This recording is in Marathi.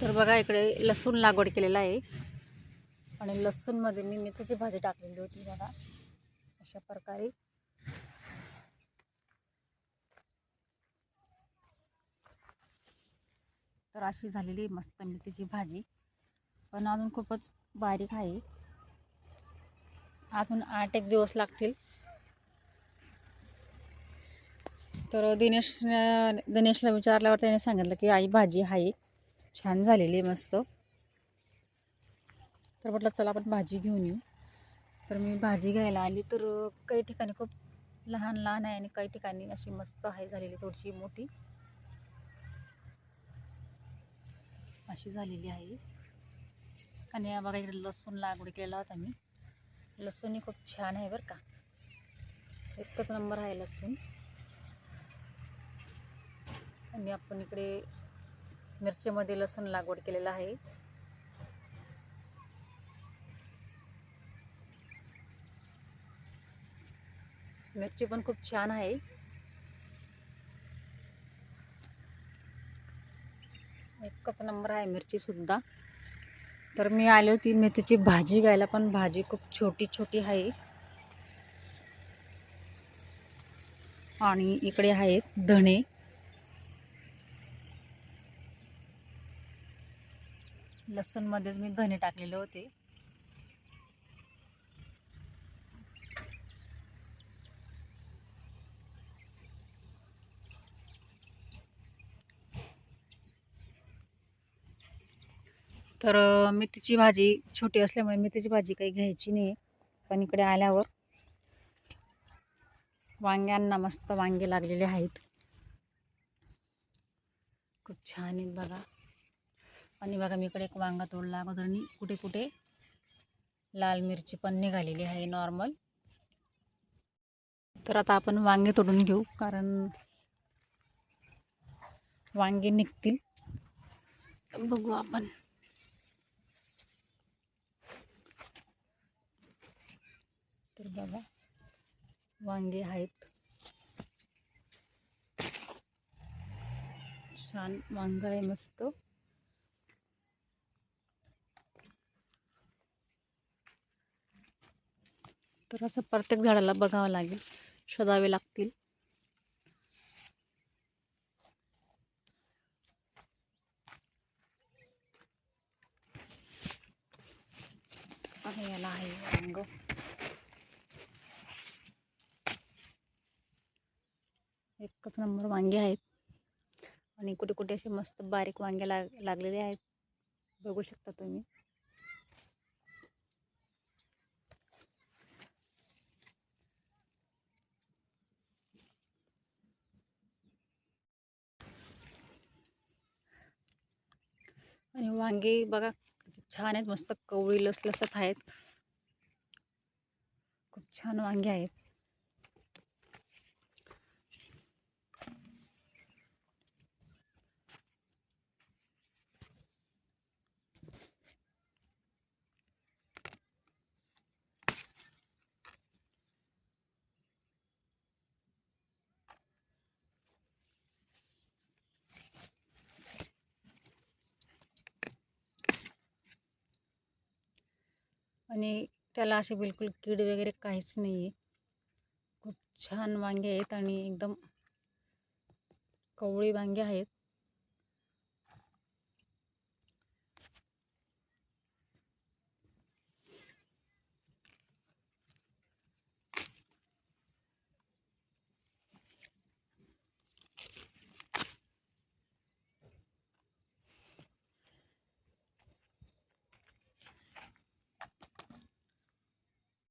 तर बघा इकडे लसूण लागवड केलेला आहे. आणि लसूणमध्ये मी मेथीची भाजी टाकलेली होती बघा अशा प्रकारे. तर अशी झालेली आहे मस्त मेथीची भाजी. पण अजून खूपच बारीक आहे. अजून आठ एक दिवस लागतील. तर दिनेश दिनेशला विचारल्यावर त्याने सांगितलं की आई भाजी आहे. छान झालेली आहे मस्त. तर म्हटलं चला आपण भाजी घेऊन येऊ. तर मी भाजी घ्यायला आली तर काही ठिकाणी खूप लहान लहान आहे आणि काही ठिकाणी अशी मस्त आहे झालेली थोडीशी मोठी. अशी झालेली आहे. आणि या बघा इकडे लसूण लागवड केलेला होता मी. लसूणही खूप छान आहे बरं का. एकच नंबर आहे लसूण. आणि आपण इकडे मिरचीमध्ये लसूण लागवड केलेला आहे. मिरची पण खूप छान आहे. एकच नंबर आहे मिरची सुद्धा. तर मी आली होती मेथीची भाजी घ्यायला पण भाजी खूप छोटी छोटी आहे. आणि इकडे आहेत धणे. लसूणमध्येच मी धने टाकलेले होते. तर मेथीची भाजी छोटी असल्यामुळे मेथीची भाजी काही घ्यायची नाही पण इकडे आल्यावर वांग्यांना मस्त वांगे लागलेले आहेत. खूप छान आहेत बघा. आणि बघा मी इकडे एक वांगा तोडला. अगोदरनी कुठे कुठे लाल मिरची पण निघालेली आहे नॉर्मल तर आता आपण वांगे तोडून घेऊ कारण वांगे निघतील. बघू आपण. तर बघा वांगे आहेत. छान वांग आहे मस्त. तर असं प्रत्येक झाडाला बघावं लागेल. शोधावे लागतील. याला आहे वांग एकच नंबर वांगे आहेत. आणि कुठे कुठे असे मस्त बारीक वांगे लाग लागलेले आहेत. बघू शकता तुम्ही. आणि वांगे बघा किती छान आहेत. मस्त कवळी लसलसत आहेत. खूप छान वांगे आहेत. आणि त्याला असे बिलकुल कीड वगैरे काहीच नाही आहे खूप छान वांगे आहेत आणि एकदम कवळी वांगे आहेत.